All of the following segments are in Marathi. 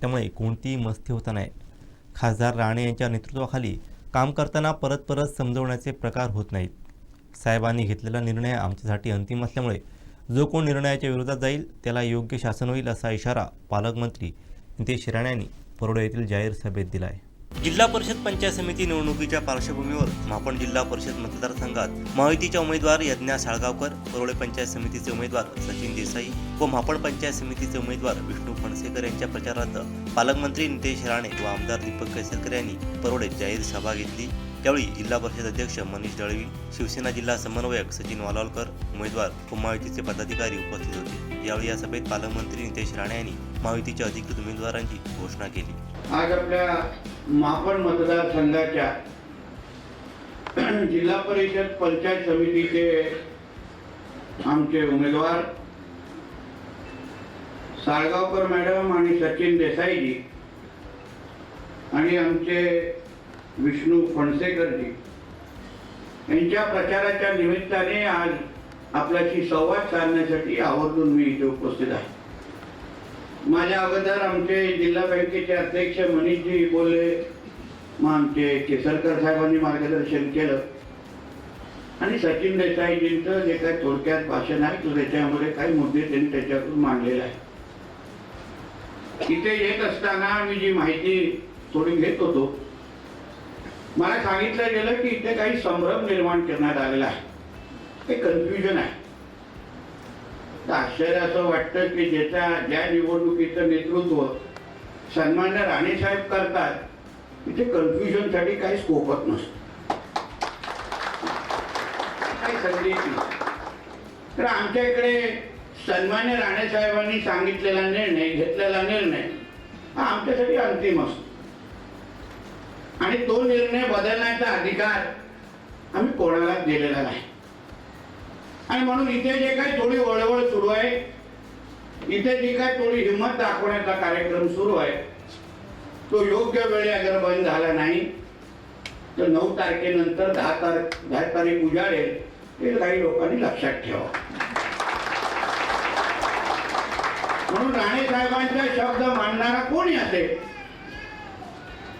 त्यामुळे कोणतीही मस्ती होता नाही. खासदार राणे यांच्या नेतृत्वाखाली काम करताना परत परत समजवण्याचे प्रकार होत नाहीत. साहेबांनी घेतलेला निर्णय आमच्यासाठी अंतिम असल्यामुळे जो कोण निर्णयाच्या विरोधात जाईल त्याला योग्य शासन होईल असा इशारा पालकमंत्री नितेश राणे यांनी परोडा येथील जाहीर सभेत दिला आहे जिल्हा परिषद पंचायत समिती निवडणुकीच्या पार्श्वभूमीवर मापण जिल्हा परिषद मतदारसंघात महायुतीच्या उमेदवार यज्ञा साळगावकर परोळे पंचायत समितीचे उमेदवार सचिन देसाई व मापण पंचायत समितीचे उमेदवार विष्णू फणसेकर यांच्या प्रचारार्थ पालकमंत्री नितेश राणे व आमदार दीपक केसरकर यांनी परोडेत जाहीर सभा घेतली. त्यावेळी जिल्हा परिषद अध्यक्ष मनीष दळवी शिवसेना जिल्हा समन्वयक सचिन वालावलकर उमेदवार व महायुतीचे पदाधिकारी उपस्थित होते. यावेळी या सभेत पालकमंत्री नितेश राणे यांनी महायुतीच्या अधिकृत उमेदवारांची घोषणा केली. आज आपल्या मापण मतदारसंघाच्या जिल्हा परिषद पंचायत समितीचे आमचे उमेदवार साळगावकर मॅडम आणि सचिन देसाईजी आणि आमचे विष्णू फणसेकरजी. यांच्या प्रचाराच्या निमित्ताने आज आपल्याशी संवाद साधण्यासाठी आवर्जून मी इथे उपस्थित आहे. माझ्या अगोदर आमचे जिल्हा बँकेचे अध्यक्ष मनीषजी बोलले मग आमचे केसरकर साहेबांनी मार्गदर्शन केलं. आणि सचिन देसाईजींचं जे काही थोडक्यात भाषण आहे त्याच्यामध्ये काही मुद्दे त्यांनी त्याच्यातून मांडलेले आहे इथे येत असताना मी जी माहिती थोडी घेत होतो मला सांगितलं गेलं की इथे काही संभ्रम निर्माण करण्यात आलेला आहे. ते कन्फ्युजन आहे. तर आश्चर्य असं वाटतं की ज्याच्या ज्या निवडणुकीचं नेतृत्व सन्मान्य राणेसाहेब करतात तिथे कन्फ्युजनसाठी काही स्कोपच नसतो. काही संदेश नाही. तर आमच्या इकडे सन्मान्य राणेसाहेबांनी सांगितलेला निर्णय घेतलेला निर्णय हा आमच्यासाठी अंतिम असतो. आणि तो निर्णय बदलण्याचा अधिकार आम्ही कोणालाच दिलेला नाही. आणि म्हणून इथे जे काही थोडी वळवळ सुरू आहे इथे जी काय थोडी हिंमत दाखवण्याचा कार्यक्रम सुरू आहे तो योग्य वेळी अगर बंद झाला नाही तर नऊ तारखेनंतर दहा तारीख दहा तारीख उजाडेल हे काही लोकांनी लक्षात ठेवा. म्हणून राणे साहेबांचा शब्द मांडणारा कोणी असेल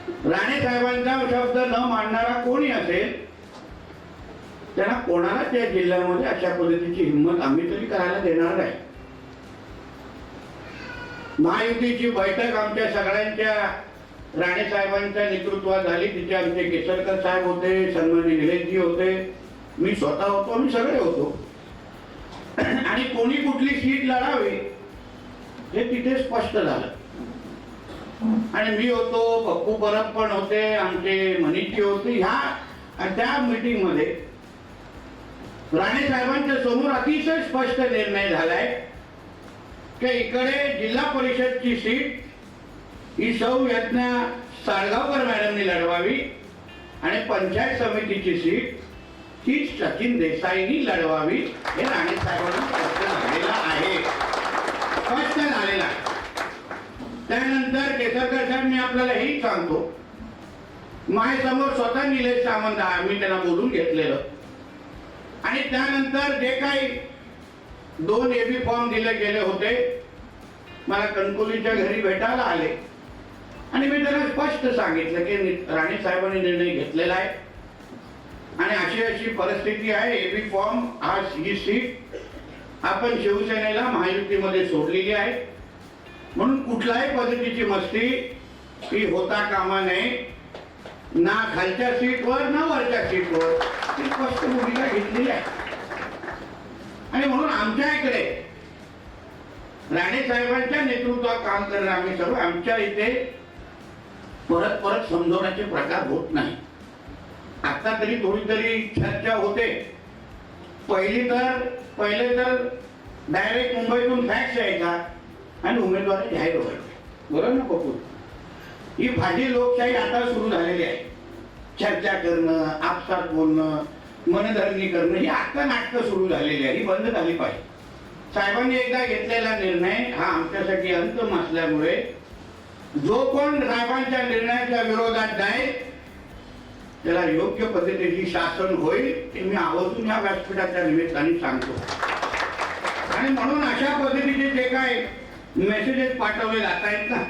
राणे साहेबांचा शब्द न मांडणारा कोणी असेल त्यांना कोणाला त्या जिल्ह्यामध्ये अशा पद्धतीची हिंमत आम्ही तरी करायला देणार नाही. महायुतीची बैठक आमच्या सगळ्यांच्या राणे साहेबांच्या नेतृत्वात झाली. तिथे आमचे केसरकर साहेब होते सन्मान्य निलेशजी होते. मी स्वतः होतो आम्ही सगळे होतो. आणि कोणी कुठली सीट लढावी हे तिथे स्पष्ट झालं. आणि मी होतो पप्पू परब पण होते आमचे मनीषजी होती ह्या त्या मीटिंगमध्ये राणे साहेबांच्या समोर अतिशय स्पष्ट निर्णय झालाय की इकडे जिल्हा परिषदची सीट ही सौ यज्ञा साळगावकर मॅडमनी लढवावी आणि पंचायत समितीची सीट ही सचिन देसाईनी लढवावी हे राणे साहेबांना स्पष्ट झालेलं आहे. स्पष्ट झालेलं आहे. त्यानंतर केसरकर साहेब मी आपल्याला हेच सांगतो. माझ्यासमोर स्वतः निलेश सामंत आहे मी त्यांना बोलून घेतलेलं. आणि त्यानंतर जे काही दोन एबी फॉर्म दिले गेले होते मला कणकोलीच्या घरी भेटायला आले. आणि मी त्यांना स्पष्ट सांगितलं की राणे साहेबांनी निर्णय घेतलेला आहे. आणि अशी अशी परिस्थिती आहे एबी फॉर्म हा ही सीट आपण शिवसेनेला महायुतीमध्ये सोडलेली आहे. म्हणून कुठल्याही पद्धतीची मस्ती ही होता कामा नये. ना खालच्या सीटवर ना वरच्या सीटवर. ही स्पष्ट भूमिका घेतलेली आहे. आणि म्हणून आमच्या इकडे राणे साहेबांच्या नेतृत्वात काम करणं आम्ही सर्व आमच्या इथे परत परत समजवण्याचे प्रकार होत नाही. आता तरी थोडी तरी चर्चा होते. पहिली तर पहिले तर डायरेक्ट मुंबईतून फॅक्स यायचा. आणि उमेदवारी जाहीर व्हायचे बरोबर ना पप्पू ही भाजी लोकशाही आता सुरू झालेली आहे. चर्चा करणं आपसात बोलणं मनधरणी करणं ही आता नाटकं सुरू झालेली आहे. ही बंद झाली पाहिजे. साहेबांनी एकदा घेतलेला निर्णय हा आमच्यासाठी अंतम असल्यामुळे जो कोण साहेबांच्या निर्णयाच्या विरोधात जाईल त्याला योग्य पद्धतीची शासन होईल ते मी आवर्जून या व्यासपीठाच्या निमित्ताने सांगतो. आणि म्हणून अशा पद्धतीचे जे काय मेसेजेस पाठवले जात आहेत ना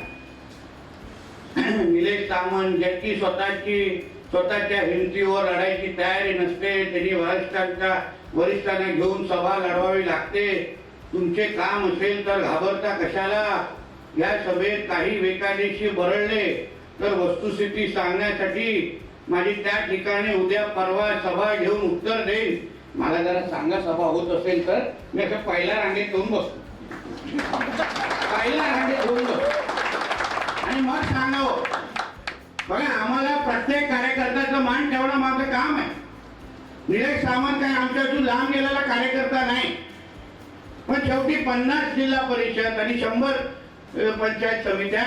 निलेश सामंत ज्यांची स्वतःची स्वतःच्या हिमतीवर लढायची तयारी नसते. त्यांनी वरिष्ठांच्या वरिष्ठांना घेऊन सभा लढवावी लागते. तुमचे काम असेल तर घाबरता कशाला? या सभेत काही बेकायदेशीर बरळले तर वस्तुस्थिती सांगण्यासाठी माझी त्या ठिकाणी उद्या परवा सभा घेऊन उत्तर देईन. मला जरा सांगा सभा होत असेल तर? मी असं पहिल्या रांगेत येऊन बसतो. पहिला रांगेत येऊन आणि मग सांगावं बघा आम्हाला प्रत्येक कार्यकर्त्याचं मान ठेवणं माझं काम आहे. निलेश सावंत काय आमच्यातून लांब गेलेला कार्यकर्ता नाही. पण शेवटी पन्नास जिल्हा परिषद आणि शंभर पंचायत समित्या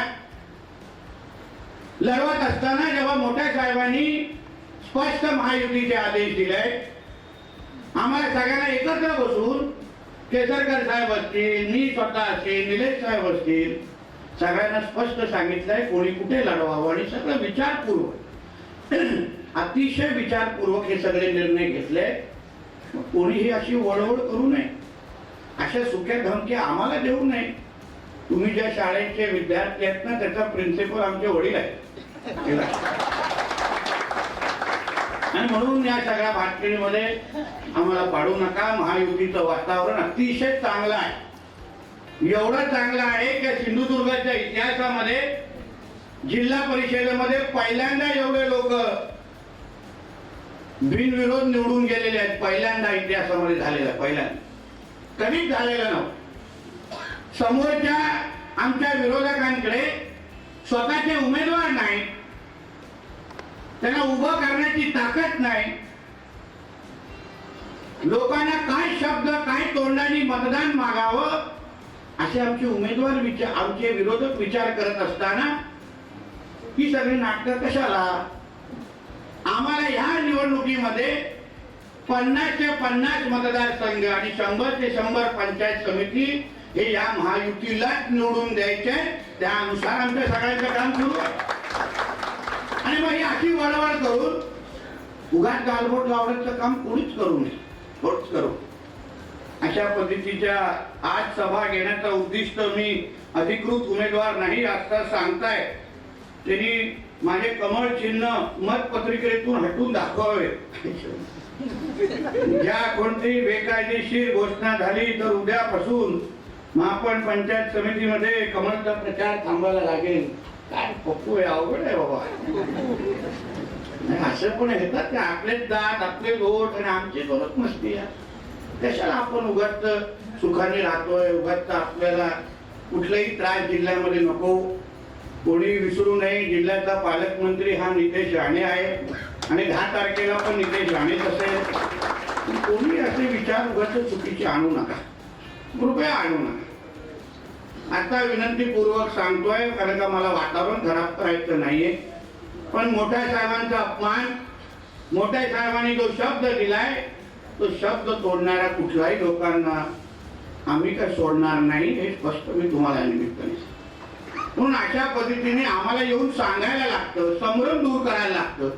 लढवत असताना जेव्हा मोठ्या साहेबांनी स्पष्ट महायुतीचे आदेश दिले आम्हाला सगळ्यांना एकत्र बसून केसरकर साहेब असतील मी स्वतः असेल निलेश साहेब असतील सगळ्यांना स्पष्ट सांगितलंय कोणी कुठे लढवावं आणि सगळं विचारपूर्वक. अतिशय विचारपूर्वक हे सगळे निर्णय घेतले. कोणीही अशी वळवळ करू नये. अशा सुक्या धमक्या आम्हाला देऊ नये. तुम्ही ज्या शाळेचे विद्यार्थी आहेत ना त्याचा प्रिन्सिपल आमचे वडील आहेत. आणि म्हणून या सगळ्या भाटकिणीमध्ये आम्हाला पाडू नका. महायुतीचं वातावरण अतिशय चांगलं आहे. एवढं चांगलं आहे की सिंधुदुर्गाच्या इतिहासामध्ये जिल्हा परिषदेमध्ये पहिल्यांदा एवढे लोक बिनविरोध निवडून गेलेले आहेत. पहिल्यांदा इतिहासामध्ये झालेलं पहिल्यांदा. कधीच झालेलं नव्हतं. समोरच्या आमच्या विरोधकांकडे स्वतःचे उमेदवार नाही त्यांना उभं करण्याची ताकद नाही. लोकांना काय शब्द काय तोंडाने मतदान मागावं असे आमचे उमेदवार विचार आमचे विरोधक विचार करत असताना ही सगळी नाटकं कशाला? आम्हाला ह्या निवडणुकीमध्ये पन्नासच्या पन्नास मतदारसंघ आणि शंभर ते शंभर पंचायत समिती हे या महायुतीलाच निवडून द्यायचे. त्यानुसार आमच्या सगळ्यांचं काम सुरू. आहे आणि मग ही अशी वळवळ करून उगाच गालबोट लावण्याचं काम कोणीच करू नये. कोणीच करू. अशा पद्धतीच्या आज सभा घेण्याचं उद्दिष्ट मी अधिकृत उमेदवार नाही असं सांगताय. त्यांनी माझे कमळ चिन्ह मतपत्रिकेतून हटून दाखवावे. ज्या कोणती बेकायदेशीर घोषणा झाली तर उद्यापासून महापण पंचायत समितीमध्ये कमळचा प्रचार थांबायला लागेल. काय पप्पू आहे अवघड आहे बाबा. नाही, असं पण येतात की? आपलेच दात आपले लोट आणि आमची दोनच मस्ती आहे. कशाला आपण उगाच सुखाने राहतोय उगाच आपल्याला कुठलाही त्रास जिल्ह्यामध्ये नको. कोणी विसरू नये जिल्ह्याचा पालकमंत्री हा नितेश राणे आहे. आणि दहा तारखेला पण नितेश राणेच असेल. कोणी असे विचार उगाच चुकीचे आणू नका. कृपया आणू नका. आता विनंतीपूर्वक सांगतोय कारण का मला वातावरण खराब करायचं नाहीये. पण मोठ्या साहेबांचा अपमान मोठ्या साहेबांनी जो शब्द दिलाय तो शब्द तोडणाऱ्या कुठल्याही लोकांना आम्ही काय सोडणार नाही हे स्पष्ट मी तुम्हाला निमित्ताने म्हणून अशा पद्धतीने आम्हाला येऊन सांगायला लागतं संभ्रम दूर करायला लागतं.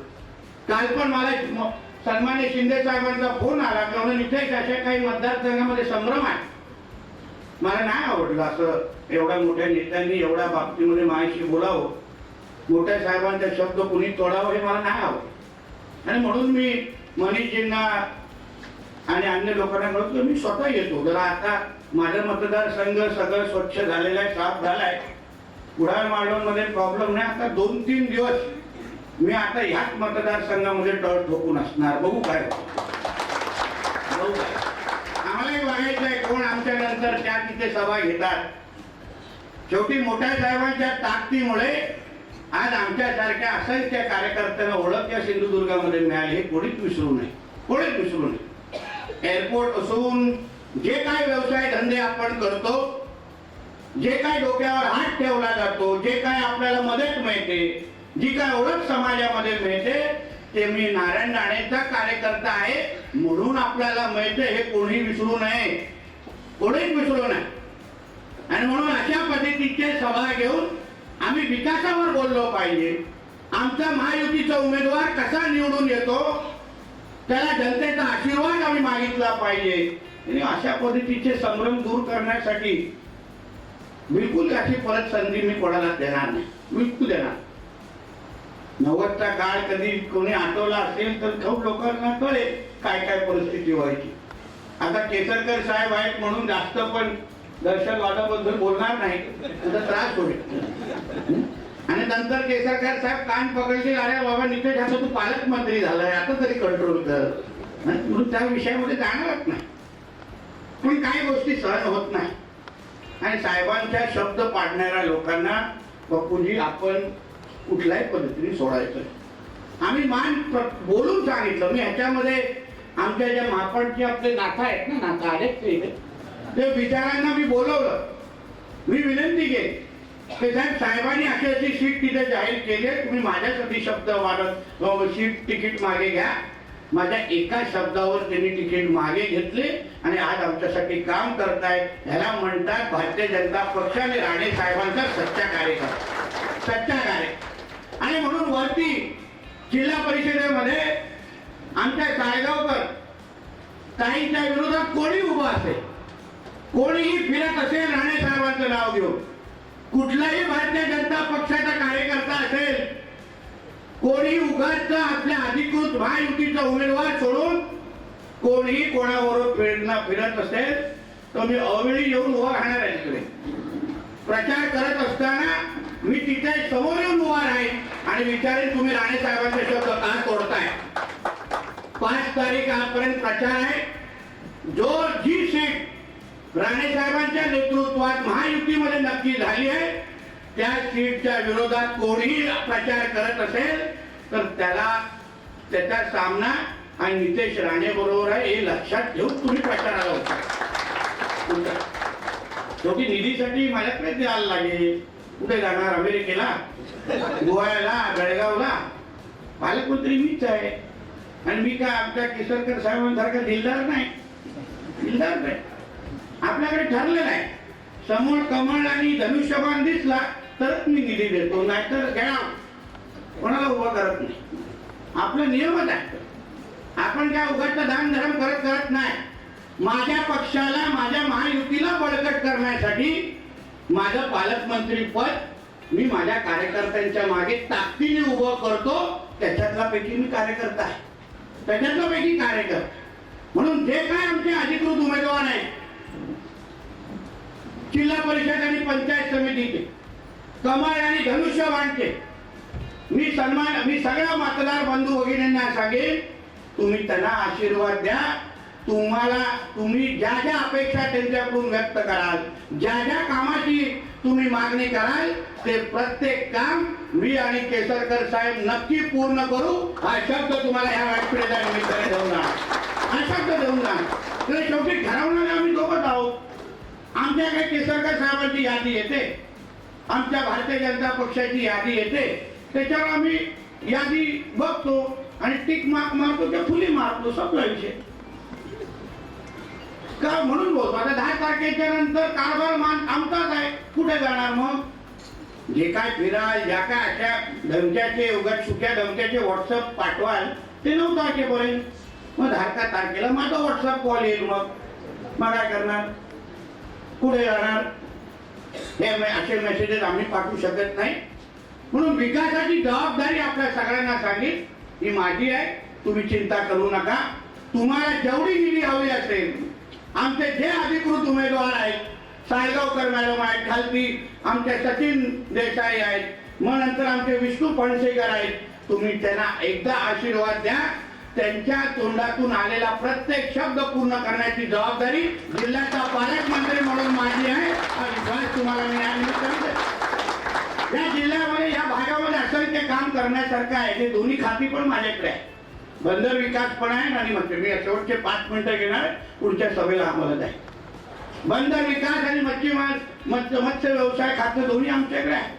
काल पण मला सन्मान्य शिंदे साहेबांचा फोन आला कारण म्हणून इथे अशा काही मतदारसंघामध्ये संभ्रम आहे. मला नाही आवडलं असं एवढ्या मोठ्या नेत्यांनी एवढ्या बाबतीमध्ये माझ्याशी बोलावं. मोठ्या साहेबांचा शब्द कुणी तोडावं हे मला नाही आवडलं. आणि म्हणून मी मनीषजींना आणि अन्य लोकांना म्हणतो मी स्वतः येतो. जरा आता माझा मतदारसंघ सगळं स्वच्छ झालेलं आहे साफ झालाय कुडाळ माळवणमध्ये प्रॉब्लेम नाही. आता दोन तीन दिवस मी आता ह्याच मतदारसंघामध्ये टळ ठोकून असणार. बघू काय होतं. बघू काय आम्हालाही बघायचं आहे कोण आमच्या नंतर त्या तिथे सभा घेतात शेवटी मोठ्या साहेबांच्या ताकदीमुळे आज आमच्यासारख्या असंख्य कार्यकर्त्यांना ओळख या सिंधुदुर्गामध्ये मिळाली हे कोणीच विसरू नये. कोणीच विसरू नये. एअरपोर्ट असून जे काय व्यवसाय धंदे आपण करतो जे काय डोक्यावर हात ठेवला जातो जे काय आपल्याला मदत मिळते जी काय ओळख समाजामध्ये मिळते ते मी नारायण राणेचा कार्यकर्ता आहे म्हणून आपल्याला मिळते हे कोणी विसरू नये. कोणीच विसरू नये. आणि म्हणून अशा पद्धतीचे सभा घेऊन आम्ही विकासावर बोललो पाहिजे. आमचा महायुतीचा उमेदवार कसा निवडून येतो त्याला जनतेचा आशीर्वाद आम्ही मागितला पाहिजे. आणि अशा पद्धतीचे संभ्रम दूर करण्यासाठी बिलकुल अशी परत संधी मी कोणाला देणार नाही. बिलकुल देणार. नव्वदचा काळ कधी कोणी आठवला असेल तर खूप लोकांना कळेल काय काय परिस्थिती व्हायची. आता केसरकर साहेब आहेत म्हणून जास्त पण दहशतवादाबद्दल बोलणार नाही. त्याचा त्रास होईल. आणि नंतर केसरकर साहेब कान पकडतील अरे बाबा नितेश आता तू पालकमंत्री झालाय आता तरी कंट्रोल कर. म्हणून त्या विषयामध्ये जाणारच नाही. पण काही गोष्टी सहन होत नाही. आणि साहेबांच्या शब्द पाडणाऱ्या लोकांना बापूजी आपण कुठल्याही पद्धतीने सोडायचं आम्ही मान प्र- बोलून सांगितलं. मी ह्याच्यामध्ये आमच्या ज्या मापणचे आपले नाथा आहेत ना नाथा आहेत ते. बिचारांना मी बोलवलं. मी विनंती केली. ते साहेब साहेबांनी अशी अशी सीट तिथे जाहीर केली तुम्ही माझ्यासाठी शब्द वाढत हो, सीट तिकीट मागे घ्या. माझ्या एका शब्दावर त्यांनी तिकीट मागे घेतले आणि आज आमच्यासाठी काम करतायत ह्याला म्हणतात भारतीय जनता पक्ष आणि राणे साहेबांचा सच्चा कार्यक्रम सच्चा कार्य आणि म्हणून वरती जिल्हा परिषदेमध्ये आमच्या सायगावकर काहींच्या विरोधात कोणी उभं असेल? कोणीही फिरत असेल राणे साहेबांचं नाव घेऊन. कुठलाही भारतीय जनता पक्षाचा कार्यकर्ता असेल कोणी उगाच आपल्या अधिकृत महायुतीचा उमेदवार सोडून कोणीही कोणाबरोबर फिरणं फिरत असेल तर मी अवेळी येऊन उभा राहणार आहे तिकडे. प्रचार करत असताना मी तिथे समोर येऊन उभा राहीन आणि विचारेन तुम्ही राणे साहेबांच्या पाच प्रचार आहे. जो जी सीट राणे साहेबांच्या नेतृत्वात महायुतीमध्ये नक्की झाली आहे त्या सीटच्या विरोधात कोणीही प्रचार करत असेल तर त्याला त्याचा सामना हा नितेश राणे बरोबर आहे हे लक्षात घेऊन तुम्ही प्रचाराला होता शेवटी निधीसाठी माझ्याकडे द्यायला लागेल. कुठे जाणार? अमेरिकेला? गोव्याला? बेळगावला? पालकमंत्री मीच आहे. आणि मी काय आमच्या किशोरकर साहेबांसारखा दिलदार नाही? दिलदार नाही. आपल्याकडे ठरलेलं आहे. समोर कमळ आणि धनुष्यबाण दिसला तरच मी निधी देतो नाहीतर घ्या. कोणाला उभा करत नाही. आपला नियमच आहे. आपण काय उघडचं दान धर्म करत करत नाही. माझ्या पक्षाला माझ्या महायुतीला बळकट करण्यासाठी माझं पालकमंत्री पद मी माझ्या कार्यकर्त्यांच्या मागे ताकदीने उभं करतो. त्याच्यातला पैकी मी कार्यकर्ता आहे. त्याच्यातला पैकी म्हणून जे काय आमचे अधिकृत उमेदवार आहेत जिल्हा परिषद आणि पंचायत समितीचे कमळ आणि धनुष्यबाणचे मी सन्मान मी सगळ्या मतदार बंधू भगिनींना सांगेन तुम्ही त्यांना आशीर्वाद द्या. तुम्हाला तुम्ही ज्या ज्या अपेक्षा त्यांच्याकडून व्यक्त कराल ज्या ज्या कामाची तुम्ही मागणी कराल ते प्रत्येक काम मी आणि केसरकर साहेब नक्की पूर्ण करू. हा शब्द तुम्हाला ह्या व्यासपीठाच्या निमित्ताने देऊन हा शब्द देऊन तर शेवटी ठरवणारे आम्ही दोघंच आहोत. आमच्याकडे केसरकर साहेबांची यादी येते. आमच्या भारतीय जनता पक्षाची यादी येते. त्याच्यावर आम्ही यादी बघतो आणि टिक मार्क मारतो ते फुली मारतो सगळा विषय. का म्हणून बोलतो? आता दहा तारखेच्या नंतर कारभार मान आमचाच आहे. कुठे जाणार मग? जे काय फिराल ज्या काय अशा धमक्याचे उगाच सुक्या धमक्याचे व्हॉट्सअप पाठवाल ते नऊ तारखेपर्यंत. मग दहा तारखेला माझा व्हॉट्सअप कॉल येईल मग. मग काय करणार? कुठे जाणार? हे असे मेसेजेस आम्ही पाठवू शकत नाही. म्हणून विकासाची जबाबदारी आपल्या सगळ्यांना सांगेल ही माझी आहे. तुम्ही चिंता करू नका. तुम्हाला जेवढी निधी हवी असेल आमचे जे अधिकृत उमेदवार आहेत सायगावकर मॅडम आहेत खालती आमचे सचिन देसाई आहेत मग नंतर आमचे विष्णू फणसेकर आहेत. तुम्ही त्यांना एकदा आशीर्वाद द्या. त्यांच्या तोंडातून आलेला प्रत्येक शब्द पूर्ण करण्याची जबाबदारी जिल्ह्याचा पालकमंत्री म्हणून माझी आहे. हा विश्वास तुम्हाला मी या निमित्ताने या जिल्ह्यामध्ये या भागामध्ये असंख्य काम करण्यासारखं आहे. ते दोन्ही खाती पण माझ्याकडे आहे. बंदर विकास पण आहे आणि मंत्री मी शेवटचे पाच मिनिटं घेणार पुढच्या सभेला आम्हाला आहे बंदर विकास आणि मच्छीमार मत्स्य मत्स्य व्यवसाय खातं दोन्ही आमच्याकडे आहे.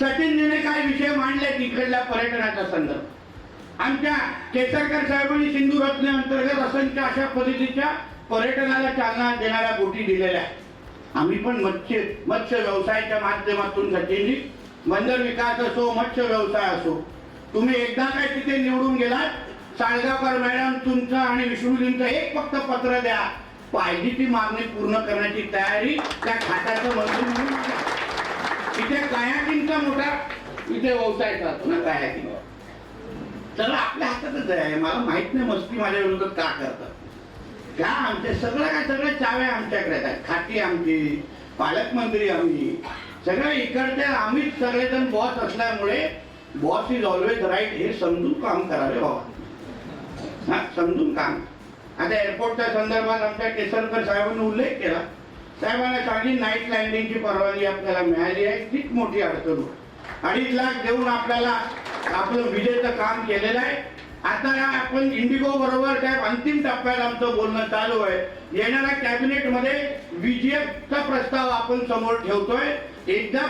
सचिनजीने काय विषय मांडले तिकडल्या पर्यटनाचा संदर्भ? आमच्या केसरकर साहेबांनी सिंधू रत्ने अंतर्गत असंख्य अशा पद्धतीच्या पर्यटनाला चालना देणाऱ्या बोटी दिलेल्या आहेत. आम्ही पण मत्स्य मत्स्य व्यवसायाच्या माध्यमातून सचिनजी बंदर विकास असो मत्स्य व्यवसाय असो तुम्ही एकदा काय तिथे निवडून गेलात साळगावकर मॅडम तुमचं आणि विष्णुजींचं एक फक्त पत्र द्या. पाहिजे ती मागणी पूर्ण करण्याची तयारी त्या खात्याचं मंजूर म्हणून इथे कायाकिंगचा मोठा इथे व्यवसाय चालतो ना कायाकिंग. चला आपल्या हातातच आहे. मला माहीत नाही मस्ती माझ्या विरोधात का करतात. का आमच्या सगळं काय सगळं चाव्या आमच्याकडे आहेत. खाती आमची पालकमंत्री आम्ही सगळं इकडच्या आम्हीच सगळेजण बॉस असल्यामुळे बॉस इज ऑलवेज राईट हे समजून काम करावे बाबा. समजून काम आता एअरपोर्टच्या संदर्भात आमच्या केसरकर साहेबांनी उल्लेख केला. साहेबांना चांगली नाईट लँडिंगची परवानगी आपल्याला मिळाली आहे. तीच मोठी अडचण अडीच लाख देऊन आपल्याला आपलं विजेचं काम केलेलं आहे. आता आपण इंडिगो बरोबर साहेब अंतिम टप्प्यात आमचं बोलणं चालू आहे. येणाऱ्या कॅबिनेटमध्ये विजेचा प्रस्ताव आपण समोर ठेवतोय. एकदा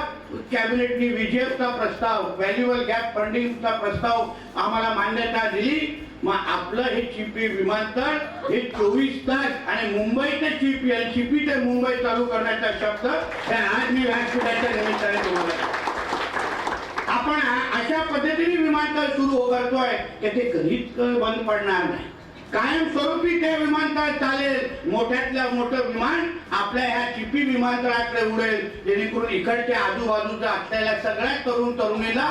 कॅबिनेटनी विजेचा प्रस्ताव व्हॅल्युअल गॅप फंडिंगचा प्रस्ताव आम्हाला मान्यता दिली. मग आपलं हे चिपी विमानतळ हे चोवीस तास आणि मुंबई ते चिपी आणि चिपी ते मुंबई चालू करण्याचा शब्द हे आज मी व्यासपीठाच्या निमित्ताने तुम्हाला आपण अशा पद्धतीने विमानतळ सुरू करतोय की ते कधीच बंद पडणार नाही. कायमस्वरूपी ते विमानतळ चालेल. मोठ्यातल्या मोठं विमान आपल्या ह्या चिपी विमानतळाकडे उडेल. जेणेकरून इकडच्या आजूबाजूचा असलेल्या सगळ्या तरुण तरुणीला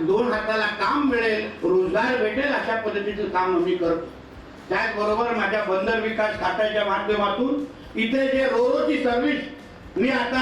दोन हाताला काम मिळेल. रोजगार भेटेल अशा पद्धतीचं काम आम्ही करतो. त्याचबरोबर माझ्या बंदर विकास खात्याच्या माध्यमातून इथे जे रोरोची सर्व्हिस मी आता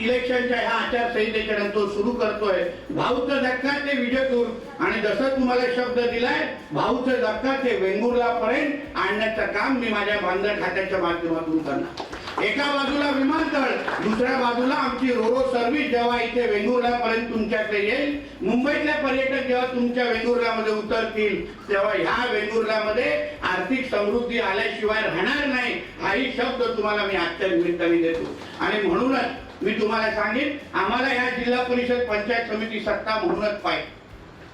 इलेक्शनच्या ह्या आचारसंहितेच्या तो सुरू करतोय. भाऊचं धक्का ते विजयपूर आणि जसं तुम्हाला शब्द दिलाय भाऊचं धक्का ते वेंगुर्ला पर्यंत आणण्याचं काम मी माझ्या बांधण खात्याच्या माध्यमातून करणार. एका बाजूला विमानतळ दुसऱ्या बाजूला आमची रोरो सर्व्हिस जेव्हा इथे वेंगुर्ला पर्यंत तुमच्याकडे येईल मुंबईतल्या पर्यटक जेव्हा तुमच्या वेंगुर्ल्यामध्ये उतरतील तेव्हा ह्या वेंगुर्ल्यामध्ये आर्थिक समृद्धी आल्याशिवाय राहणार नाही हाही शब्द तुम्हाला मी आजच्या निमित्ताने देतो. आणि म्हणूनच मी तुम्हाला सांगेन आम्हाला या जिल्हा परिषद पंचायत समिती सत्ता म्हणूनच पाहिजे.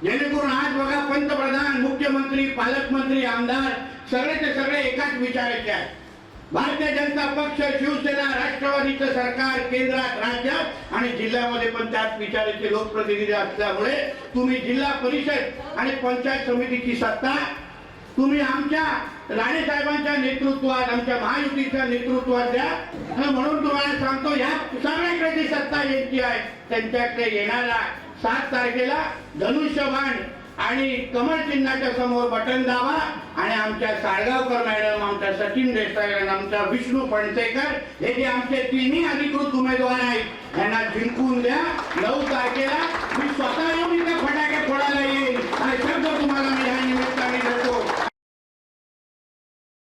जेणेकरून आज बघा पंतप्रधान मुख्यमंत्री पालकमंत्री आमदार सगळेचे सगळे एकाच विचाराचे आहेत. भारतीय जनता पक्ष शिवसेना राष्ट्रवादीचं सरकार केंद्रात राज्यात आणि जिल्ह्यामध्ये पण त्याच विचाराचे लोकप्रतिनिधी असल्यामुळे तुम्ही जिल्हा परिषद आणि पंचायत समितीची सत्ता तुम्ही आमच्या राणे साहेबांच्या नेतृत्वात आमच्या महायुतीच्या नेतृत्वात द्या. आणि म्हणून तुम्हाला सांगतो या सगळ्याकडे जी सत्ता यांची आहे त्यांच्याकडे येणारा सात तारखेला धनुष्यबाण आणि कमळ चिन्हाच्या समोर बटन दावा आणि आमच्या साळगावकर मॅडम आमच्या सचिन देसाई आणि आमच्या विष्णू फणसेकर हे जे आमचे तिन्ही अधिकृत उमेदवार आहेत यांना जिंकून द्या. नऊ तारखेला मी स्वतः येऊन इथे